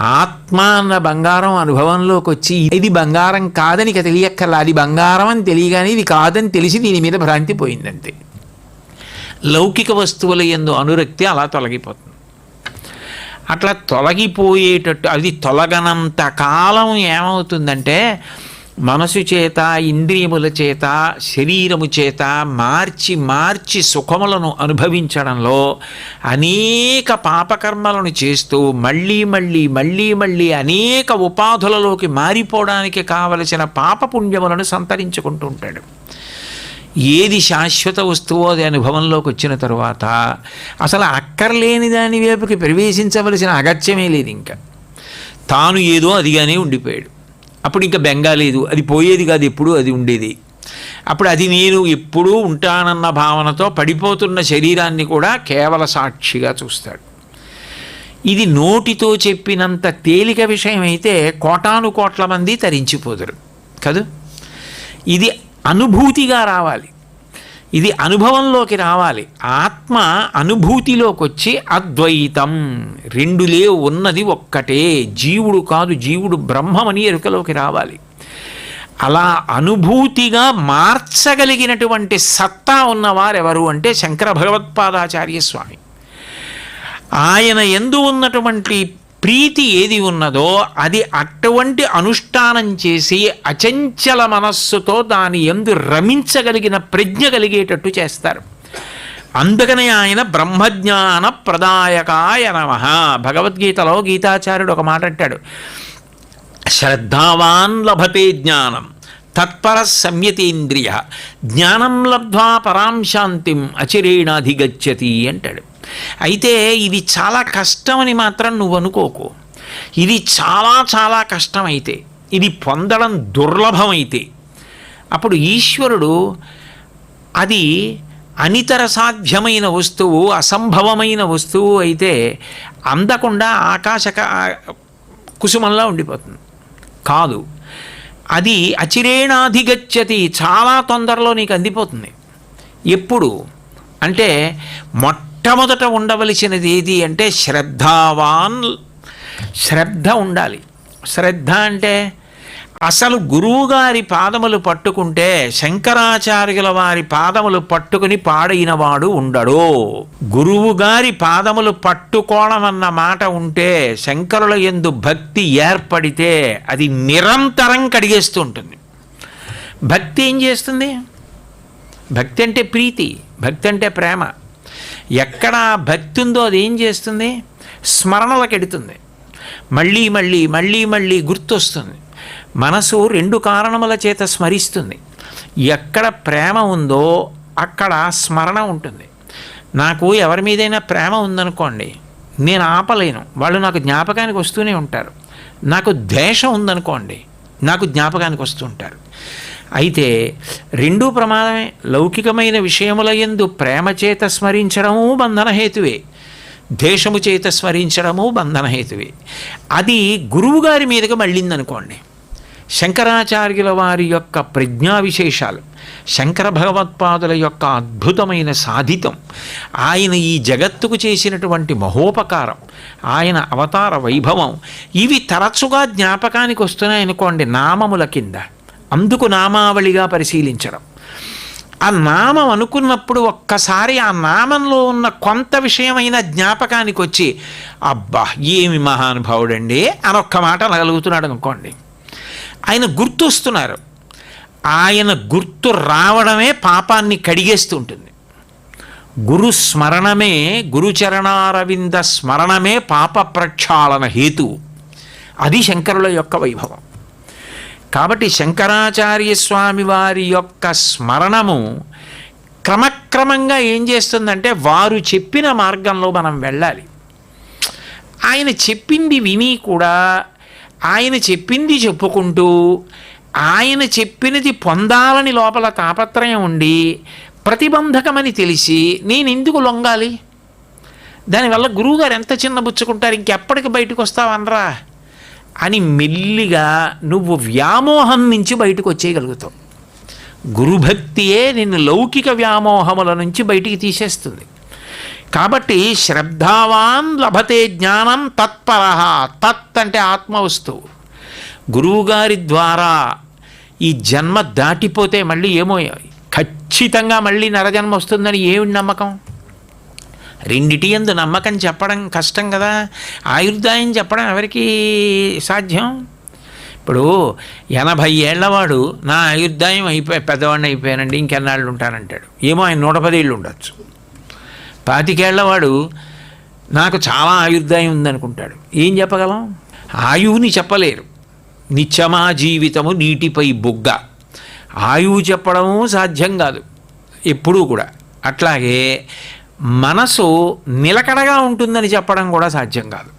ఆత్మ అన్న బంగారం అనుభవంలోకి వచ్చి ఇది బంగారం కాదని ఇక తెలియక్కర్లా. అది బంగారం అని తెలియగానే ఇది కాదని తెలిసి దీని మీద భ్రాంతి పోయిందంతే. లౌకిక వస్తువుల ఎందు అనురక్తి అలా తొలగిపోతుంది. అట్లా తొలగిపోయేటట్టు అది తొలగనంత కాలం ఏమవుతుందంటే మనసు చేత ఇంద్రియముల చేత శరీరము చేత మార్చి మార్చి సుఖములను అనుభవించడంలో అనేక పాపకర్మలను చేస్తూ మళ్ళీ మళ్ళీ మళ్ళీ మళ్ళీ అనేక ఉపాధులలోకి మారిపోవడానికి కావలసిన పాపపుణ్యములను సంతరించుకుంటూ ఉంటాడు. ఏది శాశ్వత వస్తువో అది అనుభవంలోకి వచ్చిన తరువాత అసలు అక్కర్లేని దాని వైపుకి ప్రవేశించవలసిన అగత్యమే లేదు ఇంకా. తాను ఏదో అదిగానే ఉండిపోయాడు. అప్పుడు ఇంకా బెంగాలేదు అది పోయేది కాదు ఎప్పుడు అది ఉండేది. అప్పుడు అది నేను ఎప్పుడూ ఉంటానన్న భావనతో పడిపోతున్న శరీరాన్ని కూడా కేవల సాక్షిగా చూస్తాడు. ఇది నోటితో చెప్పినంత తేలిక విషయం అయితే కోటాను కోట్ల మంది తరించిపోదురు. కదా? ఇది అనుభూతిగా రావాలి. ఇది అనుభవంలోకి రావాలి. ఆత్మ అనుభూతిలోకి వచ్చి అద్వైతం రెండులే ఉన్నది ఒక్కటే. జీవుడు కాదు జీవుడు బ్రహ్మమని ఎరుకలోకి రావాలి. అలా అనుభూతిగా మార్చగలిగినటువంటి సత్తా ఉన్నవారెవరు అంటే శంకర భగవత్పాదాచార్య స్వామి. ఆయన ఎందు ఉన్నటువంటి ప్రీతి ఏది ఉన్నదో అది అటువంటి అనుష్ఠానం చేసి అచంచల మనస్సుతో దాని ఎందు రమించగలిగిన ప్రజ్ఞ కలిగేటట్టు చేస్తారు. అందుకనే ఆయన బ్రహ్మజ్ఞాన ప్రదాయకాయ నమ. భగవద్గీతలో గీతాచార్యుడు ఒక మాట అంటాడు. శ్రద్ధావాన్ లభతే జ్ఞానం తత్పర సంయతేంద్రియ జ్ఞానం లబ్ధ్వా పరాం శాంతిం అచిరేణాధిగచ్చతి అంటాడు. అయితే ఇది చాలా కష్టమని మాత్రం నువ్వు అనుకోకు. ఇది చాలా చాలా కష్టమైతే ఇది పొందడం దుర్లభమైతే. అప్పుడు ఈశ్వరుడు అది అనితర సాధ్యమైన వస్తువు అసంభవమైన వస్తువు అయితే అందకుండా ఆకాశక కుసుమంలా ఉండిపోతుంది. కాదు అది అచిరేణాధిగచ్చతి చాలా తొందరలో నీకు అందిపోతుంది. ఎప్పుడు? అంటే మొట్ట మొట్టమొదట ఉండవలసినది ఏది అంటే శ్రద్ధావాన్ శ్రద్ధ ఉండాలి. శ్రద్ధ అంటే అసలు గురువుగారి పాదములు పట్టుకుంటే శంకరాచార్యుల వారి పాదములు పట్టుకుని పాడైనవాడు ఉండడు. గురువుగారి పాదములు పట్టుకోవడం అన్న మాట ఉంటే శంకరుల ఎందు భక్తి ఏర్పడితే అది నిరంతరం కడిగేస్తూ ఉంటుంది భక్తి ఏం చేస్తుంది? భక్తి అంటే ప్రీతి భక్తి అంటే ప్రేమ. ఎక్కడ భక్తి ఉందో అది ఏం చేస్తుంది? స్మరణలకు ఎడుతుంది మళ్ళీ మళ్ళీ మళ్ళీ మళ్ళీ గుర్తొస్తుంది. మనసు రెండు కారణముల చేత స్మరిస్తుంది. ఎక్కడ ప్రేమ ఉందో అక్కడ స్మరణ ఉంటుంది. నాకు ఎవరి మీదైనా ప్రేమ ఉందనుకోండి నేను ఆపలేను. వాళ్ళు నాకు జ్ఞాపకానికి వస్తూనే ఉంటారు. నాకు ద్వేషం ఉందనుకోండి నాకు జ్ఞాపకానికి వస్తూ ఉంటారు. అయితే రెండూ ప్రమాదమే. లౌకికమైన విషయముల ఎందు ప్రేమ చేత స్మరించడము బంధనహేతువే ద్వేషము చేత స్మరించడము బంధనహేతువే అది గురువుగారి మీదకి మళ్ళిందనుకోండి. శంకరాచార్యుల వారి యొక్క ప్రజ్ఞా విశేషాలు శంకర భగవత్పాదుల యొక్క అద్భుతమైన సాధితం ఆయన ఈ జగత్తుకు చేసినటువంటి మహోపకారం ఆయన అవతార వైభవం ఇవి తరచుగా జ్ఞాపకానికి వస్తున్నాయనుకోండి నామముల కింద. అందుకు నామావళిగా పరిశీలించడం. ఆ నామం అనుకున్నప్పుడు ఒక్కసారి ఆ నామంలో ఉన్న కొంత విషయమైన జ్ఞాపకానికి వచ్చి అబ్బా ఏమి మహానుభావుడండి అని ఒక్క మాట అనగలుగుతున్నాడు అనుకోండి. ఆయన గుర్తొస్తున్నారు. ఆయన గుర్తు రావడమే పాపాన్ని కడిగేస్తూ ఉంటుంది గురు స్మరణమే గురుచరణారవింద స్మరణమే పాప ప్రక్షాళన హేతువు. అది శంకరుల యొక్క వైభవం. కాబట్టి శంకరాచార్య స్వామి వారి యొక్క స్మరణము క్రమక్రమంగా ఏం చేస్తుందంటే వారు చెప్పిన మార్గంలో మనం వెళ్ళాలి. ఆయన చెప్పింది విని కూడా ఆయన చెప్పింది చెప్పుకుంటూ ఆయన చెప్పినది పొందాలని లోపల తాపత్రయం ఉండి ప్రతిబంధకమని తెలిసి నేను ఎందుకు లొంగాలి? దానివల్ల గురువుగారు ఎంత చిన్న బుచ్చుకుంటారు? ఇంకెప్పటికి బయటకు వస్తావనరా? అని మెల్లిగా నువ్వు వ్యామోహం నుంచి బయటకు వచ్చేయగలుగుతావు. గురుభక్తియే నిన్ను లౌకిక వ్యామోహముల నుంచి బయటికి తీసేస్తుంది. కాబట్టి శ్రద్ధావాన్ లభతే జ్ఞానం తత్పర. తత్ అంటే ఆత్మవస్తువు గురువుగారి ద్వారా ఈ జన్మ దాటిపోతే మళ్ళీ ఏమో? ఖచ్చితంగా మళ్ళీ నరజన్మ వస్తుందని ఏమి నమ్మకం? రెండిటి ఎందు నమ్మకం చెప్పడం కష్టం కదా. ఆయుర్దాయం చెప్పడం ఎవరికి సాధ్యం? ఇప్పుడు ఎనభై ఏళ్ళవాడు నా ఆయుర్దాయం అయిపోయి పెద్దవాడిని అయిపోయానండి ఇంకెన్నాళ్ళు ఉంటానంటాడు. ఏమో ఆయన నూట పదేళ్ళు ఉండొచ్చు. పాతికేళ్ళవాడు నాకు చాలా ఆయుర్దాయం ఉందనుకుంటాడు. ఏం చెప్పగలం? ఆయువుని చెప్పలేరు. నిత్యమా జీవితము నీటిపై బుగ్గ. ఆయువు చెప్పడము సాధ్యం కాదు. ఎప్పుడూ కూడా. అట్లాగే మనసు నిలకడగా ఉంటుందని చెప్పడం కూడా సాధ్యం కాదు.